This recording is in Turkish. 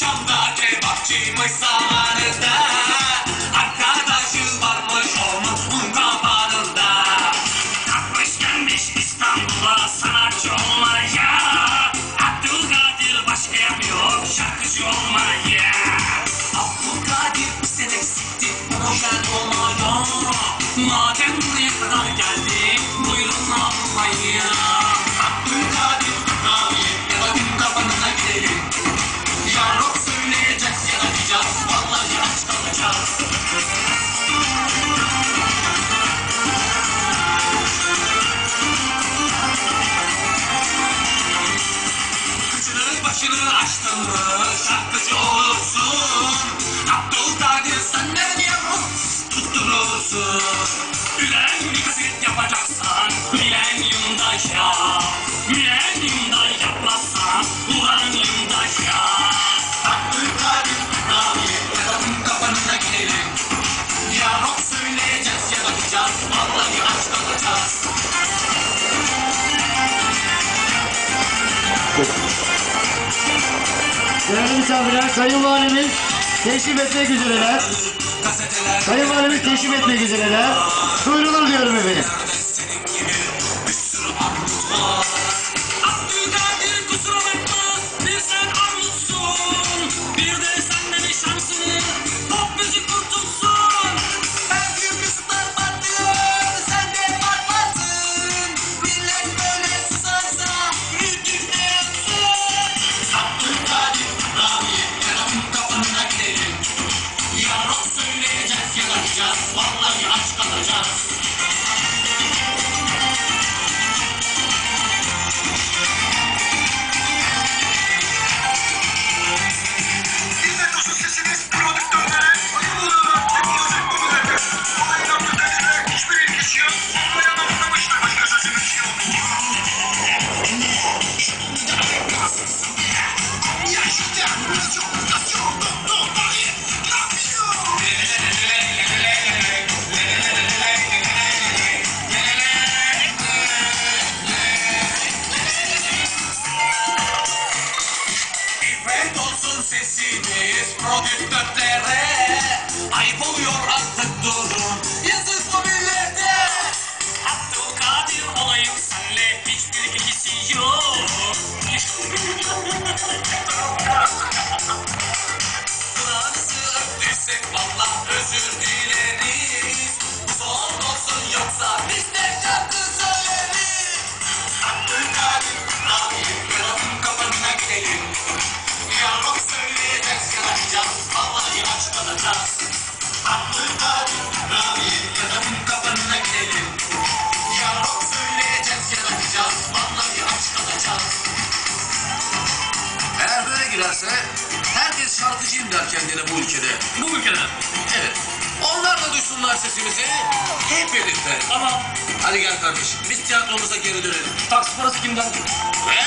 akşamda kebapçıymış zamanında Arkadaşı varmış olmanın kafanında Kalkmış gelmiş İstanbul'a sanatçı olmaya. Abdülkadir başka yapıyor şarkıcı olmaya. Abdülkadir sen eksikti projen olmaya. Madem buraya kadar geldi başını açtın mı şarkıcı olursun. Abdülkadir sen ne diye tutturursun Ülen bir kaset yapacaksan Milenyumda ya Milenyumda misafirler, Sayın Valimiz teşrif etmek üzereler. Sayın Valimiz teşrif etmek üzereler. Buyurulur diyorum Vallahi aç kalacağız. Millet olsun sesiniz prodüktörlere, ayıbılığına, teknolojik konularda. Olayın sesiniz prodüktörlere Ayıp oluyor artık durum Yazık bu millete. Abdülkadir olayım senle. Hiçbir ilgisi yok Eğer böyle girerse herkes şarkıcıyım der kendine bu ülkede. Bu ülkede Evet. Onlar da duysunlar sesimizi. Hep birlikte. Tamam Hadi gel kardeşim. Biz tiyatromuza geri dönelim. taksi parası kimden? Ve